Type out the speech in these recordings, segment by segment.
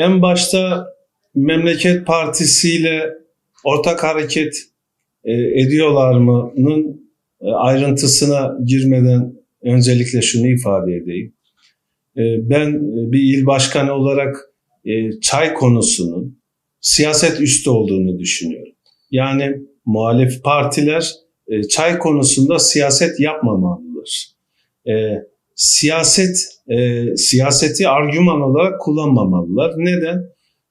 en başta Memleket Partisi ile ortak hareket e, ediyorlar mı'nın e, ayrıntısına girmeden öncelikle şunu ifade edeyim. E, ben bir il başkanı olarak çay konusunun siyaset üstü olduğunu düşünüyorum. Yani muhalif partiler çay konusunda siyaset yapmamalıdır. Siyaset e, siyaseti argüman olarak kullanmamalılar. Neden?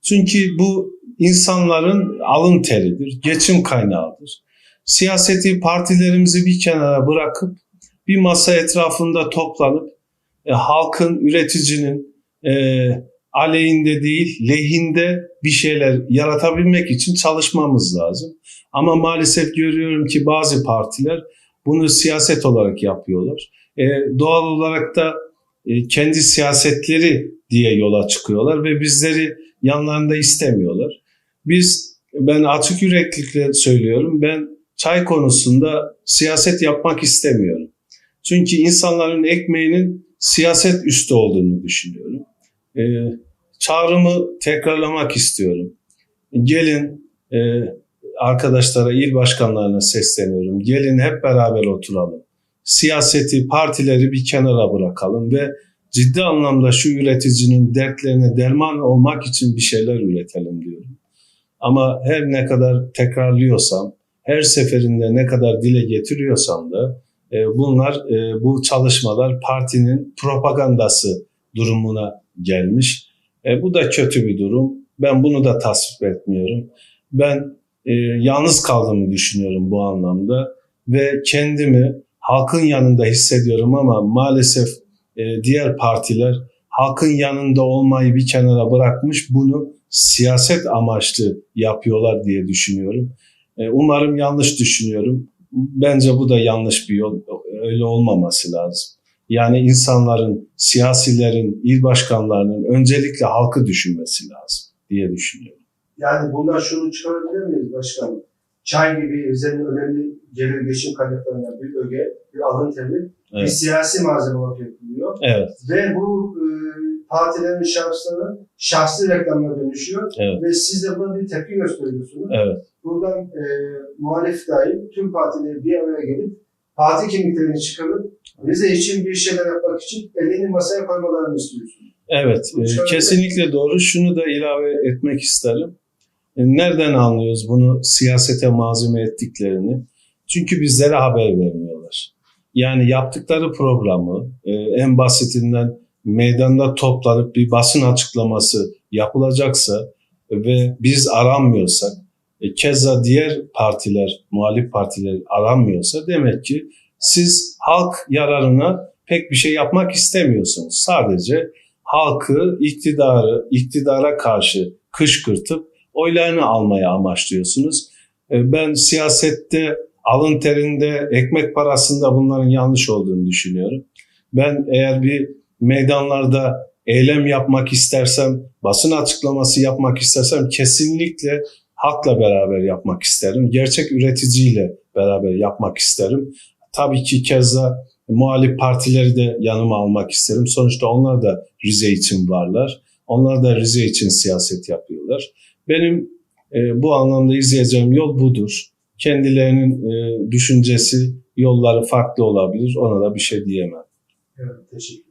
Çünkü bu insanların alın teridir, geçim kaynağıdır. Siyaseti partilerimizi bir kenara bırakıp bir masa etrafında toplanıp e, halkın, üreticinin e, aleyhinde değil, lehinde bir şeyler yaratabilmek için çalışmamız lazım. Ama maalesef görüyorum ki bazı partiler bunu siyaset olarak yapıyorlar. E, doğal olarak da e, kendi siyasetleri diye yola çıkıyorlar ve bizleri yanlarında istemiyorlar. Biz, ben açık yüreklikle söylüyorum, ben çay konusunda siyaset yapmak istemiyorum. Çünkü insanların ekmeğinin siyaset üstü olduğunu düşünüyorum. E, çağrımı tekrarlamak istiyorum. Gelin arkadaşlara, il başkanlarına sesleniyorum. Gelin hep beraber oturalım. Siyaseti, partileri bir kenara bırakalım ve ciddi anlamda şu üreticinin dertlerine derman olmak için bir şeyler üretelim diyorum. Ama her ne kadar tekrarlıyorsam, her seferinde ne kadar dile getiriyorsam da e, bunlar, e, bu çalışmalar partinin propagandası durumuna gelmiş. E, bu da kötü bir durum. Ben bunu da tasvip etmiyorum. Ben e, yalnız kaldığımı düşünüyorum bu anlamda ve kendimi halkın yanında hissediyorum ama maalesef e, diğer partiler halkın yanında olmayı bir kenara bırakmış bunu siyaset amaçlı yapıyorlar diye düşünüyorum. E, umarım yanlış düşünüyorum. Bence bu da yanlış bir yol. Öyle olmaması lazım. Yani insanların, siyasilerin, il başkanlarının öncelikle halkı düşünmesi lazım diye düşünüyorum. Yani bundan şunu çıkarabilir miyiz başkanım? Çay gibi ülkenin önemli gelir geçim kaynaklarından bir öge, bir alın teri, bir Evet. siyasi malzeme olarak yapılıyor. Evet, Ve bu e, partilerin şahsları şahsi reklamına dönüşüyor. Evet. Ve siz de buna bir tepki gösteriyorsunuz. evet. Buradan e, muhalif dahil tüm partileri bir araya gelip parti kimliklerini çıkarıp Rize için bir şeyler yapmak için elini masaya koymalarını istiyorsunuz. Evet, e, kesinlikle doğru. Şunu da ilave etmek isterim. E, Nereden anlıyoruz bunu siyasete malzeme ettiklerini? Çünkü bizlere haber vermiyorlar. Yani yaptıkları programı e, en basitinden meydanda toplanıp bir basın açıklaması yapılacaksa ve biz aranmıyorsak, e, keza diğer partiler, muhalif partiler aranmıyorsa demek ki siz halk yararına pek bir şey yapmak istemiyorsunuz. Sadece halkı, iktidarı, iktidara karşı kışkırtıp oylarını almaya amaçlıyorsunuz. E, Ben siyasette alın terinde, ekmek parasında bunların yanlış olduğunu düşünüyorum. Ben eğer bir meydanlarda eylem yapmak istersem, basın açıklaması yapmak istersem kesinlikle halkla beraber yapmak isterim. Gerçek üreticiyle beraber yapmak isterim. Tabii ki keza muhalif partileri de yanıma almak isterim. Sonuçta onlar da Rize için varlar. Onlar da Rize için siyaset yapıyorlar. Benim e, bu anlamda izleyeceğim yol budur. Kendilerinin e, düşüncesi, yolları farklı olabilir. Ona da bir şey diyemem. Evet, teşekkür